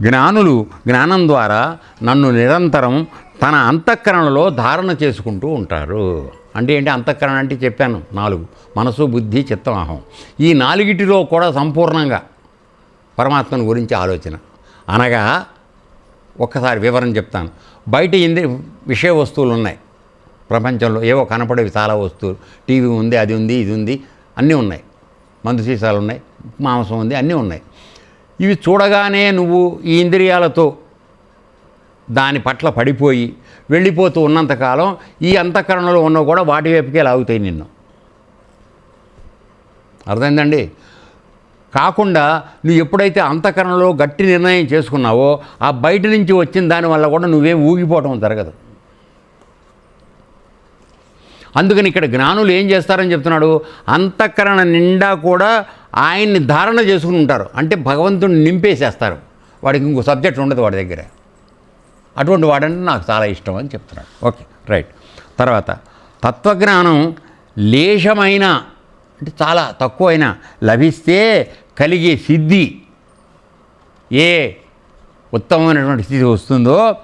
జ్ఞానులు జ్ఞానం ద్వారా నన్ను నిరంతరం తన అంతఃకరణలో ధారణ చేసుకుంటూ ఉంటారు. అంటే ఏంటి అంతఃకరణ అంటే చెప్పాను నాలుగు. మనసు బుద్ధి చిత్తం అహం. ఈ నాలుగిటిలో కూడా సంపూర్ణంగా పరమాత్మను గురించి ఆలోచన. అనగా ఒక్కసారి వివరం చెప్తాను. బయట ఇంద్రి విషయ వస్తువులు ఉన్నాయి. ప్రపంచంలో ఏవో కనపడేవి చాలా వస్తువులు. టీవీ ఉంది అది ఉంది ఇది ఉంది అన్నీ ఉన్నాయి. మందు సీసాలు ఉన్నాయి మాంసం ఉంది అన్నీ ఉన్నాయి. ఇవి చూడగానే నువ్వు ఈ ఇంద్రియాలతో దాని పట్ల పడిపోయి వెళ్ళిపోతూ ఉన్నంతకాలం ఈ అంతఃకరణలో ఉన్న కూడా వాటి వైపుకే లాగుతాయి నిన్ను. అర్థమైందండి? కాకుండా నువ్వు ఎప్పుడైతే అంతఃకరణలో గట్టి నిర్ణయం చేసుకున్నావో ఆ బయట నుంచి వచ్చిన దానివల్ల కూడా నువ్వేం ఊగిపోవటం జరగదు. అందుకని ఇక్కడ జ్ఞానులు ఏం చేస్తారని చెప్తున్నాడు? అంతఃకరణ నిండా కూడా ఆయన్ని ధారణ చేసుకుని ఉంటారు. అంటే భగవంతుడిని నింపేసేస్తారు. వాడికి ఇంకో సబ్జెక్ట్ ఉండదు వాడి దగ్గర. అటువంటి వాడంటే నాకు చాలా ఇష్టం అని చెప్తున్నాడు. Okay right. తర్వాత తత్వజ్ఞానం లేశమైన అంటే చాలా తక్కువైనా లభిస్తే కలిగే సిద్ధి ఏ ఉత్తమమైనటువంటి స్థితి వస్తుందో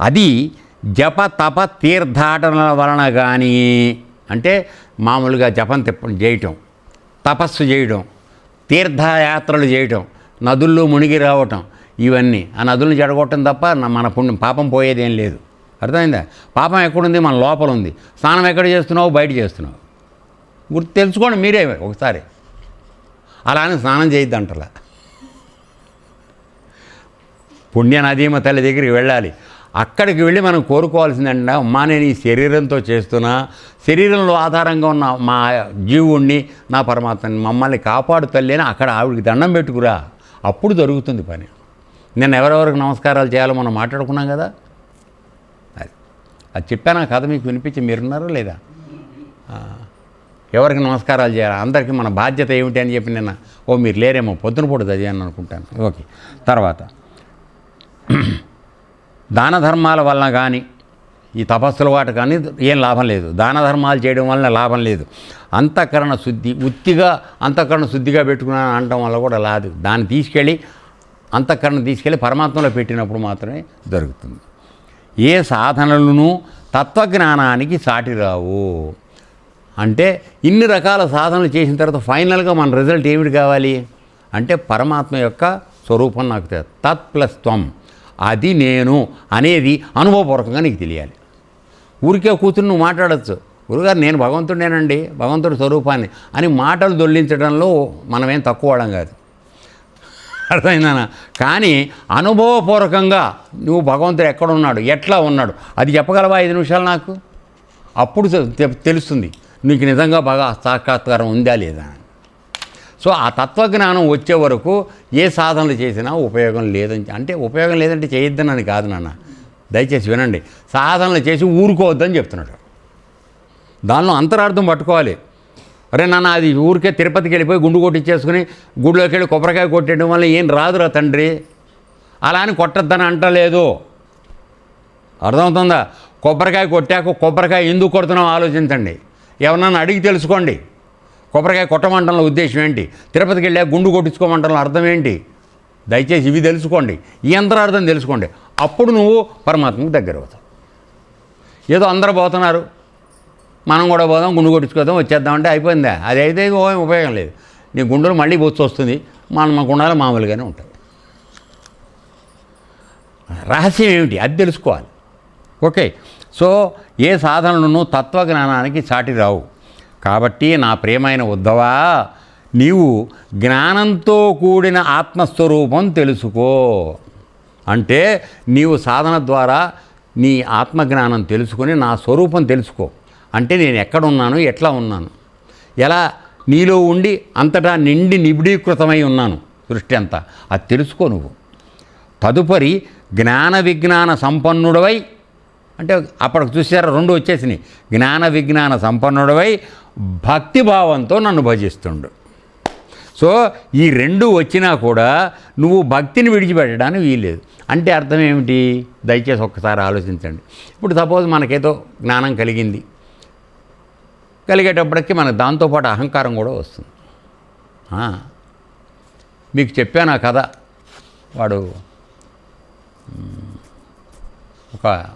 అది జప తప తీర్థాటనల వలన కానీ అంటే మామూలుగా జపం తిప్ప చేయటం తపస్సు చేయడం తీర్థయాత్రలు చేయటం నదుల్లో మునిగి రావటం ఇవన్నీ. ఆ నదులను జడగొట్టడం తప్ప మన పుణ్యం పాపం పోయేదేం లేదు. అర్థమైందా? పాపం ఎక్కడుంది? మన లోపల ఉంది స్నానం ఎక్కడ చేస్తున్నావు? బయట చేస్తున్నావు. గుర్తు తెలుసుకోండి మీరే ఒకసారి. అలా అని స్నానం చేయొద్దు అంటలా పుణ్య నదీమ తల్లి దగ్గరికి వెళ్ళాలి. అక్కడికి వెళ్ళి మనం కోరుకోవాల్సిందంటే అమ్మా నేను ఈ శరీరంతో చేస్తున్నా. శరీరంలో ఆధారంగా ఉన్న మా జీవుణ్ణి నా పరమాత్మని మమ్మల్ని కాపాడు తల్లి అని అక్కడ ఆవిడికి దండం పెట్టుకురా. అప్పుడు జరుగుతుంది పని. నేను ఎవరెవరికి నమస్కారాలు చేయాలో మనం మాట్లాడుకున్నాం కదా. అది. అది చెప్పాను ఆ కథ మీకు వినిపించి మీరున్నారా లేదా? ఎవరికి నమస్కారాలు చేయాలి? అందరికీ మన బాధ్యత ఏమిటి అని చెప్పి నిన్న ఓ మీరు లేరేమో పొద్దున పూట చదివాను అనుకుంటాను. ఓకే. తర్వాత. దాన ధర్మాల వలన కానీ ఈ తపస్సుల వాటి కానీ ఏం లాభం లేదు. దాన ధర్మాలు చేయడం వలన లాభం లేదు. అంతఃకరణ శుద్ధి ఉత్తిగా అంతఃకరణ శుద్ధిగా పెట్టుకున్నాను అనటం వల్ల కూడా లాదు దాన్ని తీసుకెళ్ళి అంతఃకరణ తీసుకెళ్ళి పరమాత్మలో పెట్టినప్పుడు మాత్రమే జరుగుతుంది. ఏ సాధనలను తత్వజ్ఞానానికి సాటి రావు. అంటే ఇన్ని రకాల సాధనలు చేసిన తర్వాత ఫైనల్గా మన రిజల్ట్ ఏమిటి కావాలి? అంటే పరమాత్మ యొక్క స్వరూపం నాకు తెలియదు తత్ ప్లస్ త్వం. అది నేను అనేది అనుభవపూర్వకంగా నీకు తెలియాలి. ఊరికే కూతురు నువ్వు మాట్లాడచ్చు. గురుగారు నేను భగవంతుడేనండి భగవంతుడి స్వరూపాన్ని అని మాటలు దొల్లించడంలో మనమేం తక్కువ వాళ్ళం కాదు. అర్థమైందనా కానీ అనుభవపూర్వకంగా నువ్వు భగవంతుడు ఎక్కడ ఉన్నాడు ఎట్లా ఉన్నాడు అది చెప్పగలవా ఐదు నిమిషాలు నాకు? అప్పుడు తెలుస్తుంది. నీకు నిజంగా బాగా సాక్షాత్కారం ఉందా లేదా అని. సో ఆ తత్వజ్ఞానం వచ్చే వరకు ఏ సాధనలు చేసినా ఉపయోగం లేదని అంటే ఉపయోగం లేదంటే చేయొద్దనని కాదు నాన్న. దయచేసి వినండి. సాధనలు చేసి ఊరుకోవద్దని చెప్తున్నాడు. దానిలో అంతరార్థం పట్టుకోవాలి. అరే నాన్న అది ఊరికే తిరుపతికి వెళ్ళిపోయి గుండు కొట్టించేసుకుని గుడిలోకి వెళ్ళి కొబ్బరికాయ కొట్టేయడం వల్ల ఏం రాదురా తండ్రి? అలా అని కొట్టద్దని అంటలేదు. అర్థమవుతుందా? కొబ్బరికాయ కొట్టాక కొబ్బరికాయ ఎందుకు కొడుతున్నావు ఆలోచించండి. ఎవరన్నా అడిగి తెలుసుకోండి. కొబ్బరికాయ కొట్టమంటంలో ఉద్దేశం ఏంటి? తిరుపతికి వెళ్ళా గుండు కొట్టించుకోమంటంలో అర్థం ఏంటి? దయచేసి ఇవి తెలుసుకోండి. ఈ అంతరార్థం తెలుసుకోండి. అప్పుడు నువ్వు పరమాత్మకు దగ్గర అవుతావు. ఏదో అందరూ పోతున్నారు. మనం కూడా పోదాం గుండు కొట్టించుకోదాం వచ్చేద్దాం అంటే అయిపోయిందా? అది అయితే ఉపయోగం లేదు. నీ గుండెలు మళ్ళీ బొచ్చు వస్తుంది. మన మా గుండాలు మామూలుగానే ఉంటాయి. రహస్యం ఏమిటి? అది తెలుసుకోవాలి. ఓకే. సో ఏ సాధనలను తత్వజ్ఞానానికి సాటి రావు. కాబట్టి నా ప్రియమైన ఉద్ధవా నీవు జ్ఞానంతో కూడిన ఆత్మస్వరూపం తెలుసుకో. అంటే నీవు సాధన ద్వారా నీ ఆత్మజ్ఞానం తెలుసుకొని నా స్వరూపం తెలుసుకో. అంటే నేను ఎక్కడ ఉన్నాను ఎట్లా ఉన్నాను. ఎలా? నీలో ఉండి అంతటా నిండి నిబిడీకృతమై ఉన్నాను సృష్టి అంతా. అది తెలుసుకో నువ్వు. తదుపరి జ్ఞాన విజ్ఞాన సంపన్నుడవై అంటే అప్పటికి చూసారా రెండు వచ్చేసినాయి. జ్ఞాన విజ్ఞాన సంపన్నుడవై భక్తిభావంతో నన్ను భజిస్తుండు. సో ఈ రెండు వచ్చినా కూడా నువ్వు భక్తిని విడిచిపెట్టడానికి వీల్లేదు. అంటే అర్థం ఏమిటి? దయచేసి ఒక్కసారి ఆలోచించండి. ఇప్పుడు సపోజ్ మనకేదో జ్ఞానం కలిగింది. కలిగేటప్పటికి మనకు దాంతోపాటు అహంకారం కూడా వస్తుంది. మీకు చెప్పాను ఆ కథ. వాడు ఒక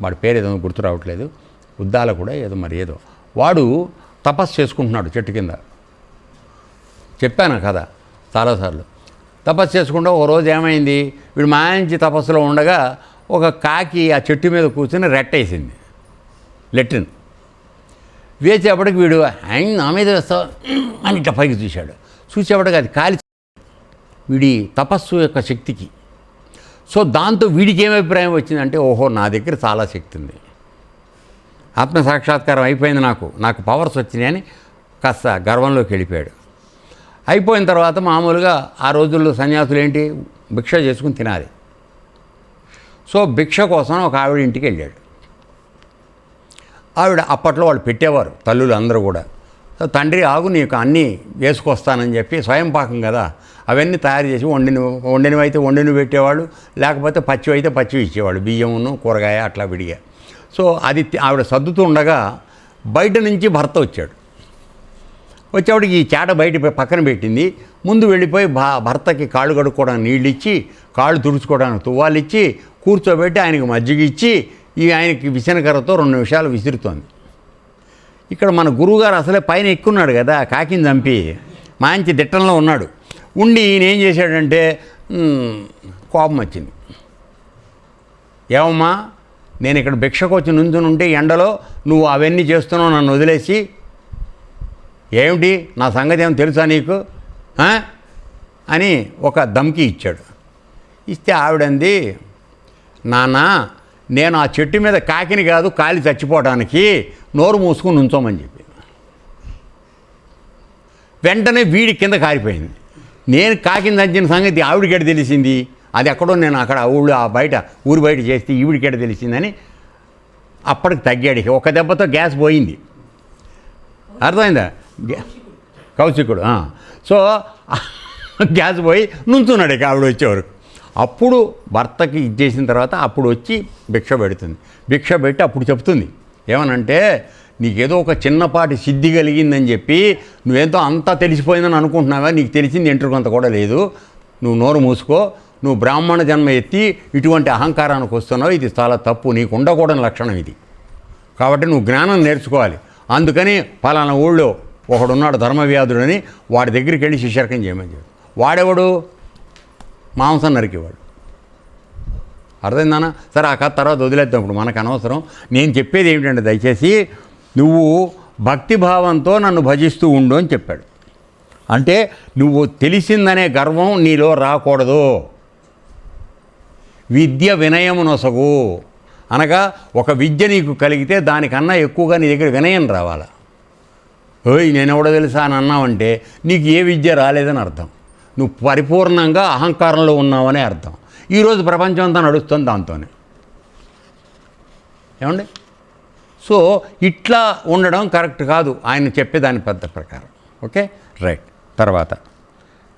వాడి పేరు ఏదో గుర్తు రావట్లేదు. ఉద్దాల కూడా ఏదో మరి ఏదో. వాడు తపస్సు చేసుకుంటున్నాడు చెట్టు కింద. చెప్పాను కదా చాలాసార్లు. తపస్సు చేసుకుంటూ ఒక రోజు ఏమైంది? వీడు మంచి తపస్సులో ఉండగా ఒక కాకి ఆ చెట్టు మీద కూర్చొని రెట్టేసింది. లెట్రిన్. వేసేపటికి వీడు ఆయన నా మీద వేస్తావు? అని ఇట్లా పైకి చూశాడు. చూసేపటికి అది కాలి వీడి తపస్సు యొక్క శక్తికి. సో దాంతో వీడికి ఏమి అభిప్రాయం వచ్చిందంటే ఓహో నా దగ్గర చాలా శక్తి ఉంది. ఆత్మ సాక్షాత్కారం అయిపోయింది నాకు. నాకు పవర్స్ వచ్చినాయని కాస్త గర్వంలోకి వెళ్ళిపోయాడు. అయిపోయిన తర్వాత మామూలుగా ఆ రోజుల్లో సన్యాసులు ఏంటి? భిక్ష చేసుకుని తినాలి. సో భిక్ష కోసం ఒక ఆవిడ ఇంటికి వెళ్ళాడు. ఆవిడ అప్పట్లో వాళ్ళు పెట్టేవారు తల్లులు అందరూ కూడా. తండ్రి ఆగు నీకు అన్నీ వేసుకొస్తానని చెప్పి స్వయం పాకం కదా అవన్నీ తయారు చేసి వండిన వండినవి అయితే వండిని పెట్టేవాళ్ళు లేకపోతే పచ్చివి అయితే పచ్చివి ఇచ్చేవాళ్ళు బియ్యమును కూరగాయ అట్లా విడిగా. సో అది ఆవిడ సర్దుతూ ఉండగా బయట నుంచి భర్త వచ్చాడు. వచ్చేవాడికి ఈ చేట బయట పక్కన పెట్టింది. ముందు వెళ్ళిపోయి భా భర్తకి కాళ్ళు కడుక్కోవడానికి నీళ్ళు ఇచ్చి కాళ్ళు తుడుచుకోవడానికి తువ్వాలు ఇచ్చి కూర్చోబెట్టి ఆయనకు మజ్జిగ ఇచ్చి ఈ ఆయనకి విసనకర్రతో రెండు నిమిషాలు విసురుతోంది. ఇక్కడ మన గురువుగారు అసలే పైన ఎక్కున్నాడు కదా కాకిని చంపి మంచి దిట్టంలో ఉన్నాడు. ఉండి ఈయన ఏం చేశాడంటే కోపం వచ్చింది. ఏమమ్మా నేను ఇక్కడ భిక్షకు వచ్చి నుంచునుంటే ఎండలో నువ్వు అవన్నీ చేస్తున్నావు నన్ను వదిలేసి. ఏమిటి? నా సంగతి ఏమో తెలుసా నీకు? అని ఒక దమ్కి ఇచ్చాడు. ఇస్తే ఆవిడంది నాన్న నేను ఆ చెట్టు మీద కాకిని కాదు కాలి చచ్చిపోవడానికి నోరు మూసుకుని నుంచోమని చెప్పి. వెంటనే వీడి కింద కారిపోయింది. నేను కాకిని దంచిన సంగతి ఆవిడికెడ తెలిసింది? అది ఎక్కడో నేను అక్కడ ఊళ్ళో ఆ బయట ఊరు బయట చేస్తే ఈవిడికేట తెలిసిందని అప్పటికి తగ్గాడు. ఒక దెబ్బతో గ్యాస్ పోయింది. అర్థమైందా? గ్యా- కౌశికుడు సో గ్యాస్ పోయి నుంచున్నాడు ఇక ఆవిడ వచ్చేవరకు. అప్పుడు భర్తకి ఇచ్చేసిన తర్వాత అప్పుడు వచ్చి భిక్ష పెడుతుంది. భిక్ష పెట్టి అప్పుడు చెప్తుంది. ఏమనంటే నీకేదో ఒక చిన్నపాటి సిద్ధి కలిగిందని చెప్పి నువ్వేంతో అంతా తెలిసిపోయిందని అనుకుంటున్నావా? నీకు తెలిసింది ఎంటర్ కొంత కూడా లేదు. నువ్వు నోరు మూసుకో. నువ్వు బ్రాహ్మణ జన్మ ఎత్తి ఇటువంటి అహంకారానికి వస్తున్నావు ఇది చాలా తప్పు నీకు ఉండకూడని లక్షణం ఇది. కాబట్టి నువ్వు జ్ఞానం నేర్చుకోవాలి. అందుకని పలానా ఊళ్ళో ఒకడున్నాడు ధర్మవ్యాధుడని వాడి దగ్గరికి వెళ్ళి శిష్యర్కం చేయమని చెప్పి వాడెవడు? మాంసం నరికేవాడు. అర్థమైందానా సరే ఆ కథ తర్వాత వదిలేద్దాం ఇప్పుడు మనకు అనవసరం. నేను చెప్పేది ఏమిటంటే దయచేసి నువ్వు భక్తిభావంతో నన్ను భజిస్తూ ఉండు అని చెప్పాడు. అంటే నువ్వు తెలిసిందనే గర్వం నీలో రాకూడదు. విద్య వినయము నొసగు అనగా ఒక విద్య నీకు కలిగితే దానికన్నా ఎక్కువగా నీ దగ్గర వినయం రావాలా? ఓయ్ నేను ఎవడో తెలుసా అని అన్నావంటే నీకు ఏ విద్య రాలేదని అర్థం. నువ్వు పరిపూర్ణంగా అహంకారంలో ఉన్నావనే అర్థం. ఈరోజు ప్రపంచం అంతా నడుస్తుంది దాంతోనే. ఏమండి? సో ఇట్లా ఉండడం కరెక్ట్ కాదు. ఆయన చెప్పే దాని పెద్ద ప్రకారం. ఓకే? రైట్. తర్వాత.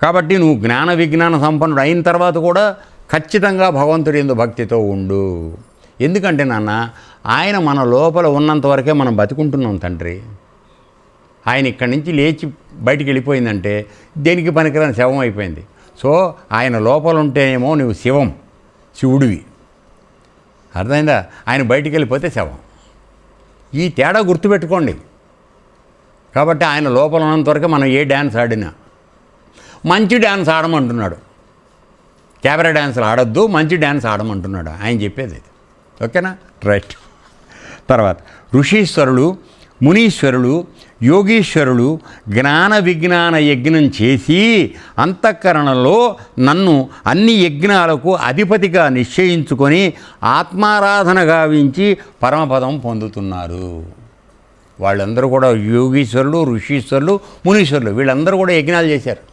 కాబట్టి నువ్వు జ్ఞాన విజ్ఞాన సంపన్నుడు అయిన తర్వాత కూడా ఖచ్చితంగా భగవంతుడి ఎందు భక్తితో ఉండు. ఎందుకంటే నాన్న ఆయన మన లోపల ఉన్నంత వరకే మనం బతుకుంటున్నాం తండ్రి. ఆయన ఇక్కడి నుంచి లేచి బయటికి వెళ్ళిపోయిందంటే దేనికి పనికిరాని శవం అయిపోయింది. సో ఆయన లోపల ఉంటేనేమో నువ్వు శివం శివుడివి. అర్థమైందా? ఆయన బయటికి వెళ్ళిపోతే శవం. ఈ తేడా గుర్తుపెట్టుకోండి. కాబట్టి ఆయన లోపల ఉన్నంతవరకు మనం ఏ డ్యాన్స్ ఆడినా. మంచి డ్యాన్స్ ఆడమంటున్నాడు. కెమెరా డ్యాన్సులు ఆడొద్దు మంచి డ్యాన్స్ ఆడమంటున్నాడు. ఆయన చెప్పేది ఇది. ఓకేనా? రైట్. తర్వాత ఋషీశ్వరులు మునీశ్వరులు యోగీశ్వరులు జ్ఞాన విజ్ఞాన యజ్ఞం చేసి అంతఃకరణలో నన్ను అన్ని యజ్ఞాలకు అధిపతిగా నిశ్చయించుకొని ఆత్మారాధన గావించి పరమపదం పొందుతున్నారు. వాళ్ళందరూ కూడా యోగీశ్వరులు ఋషీశ్వరులు మునీశ్వరులు వీళ్ళందరూ కూడా యజ్ఞాలు చేశారు.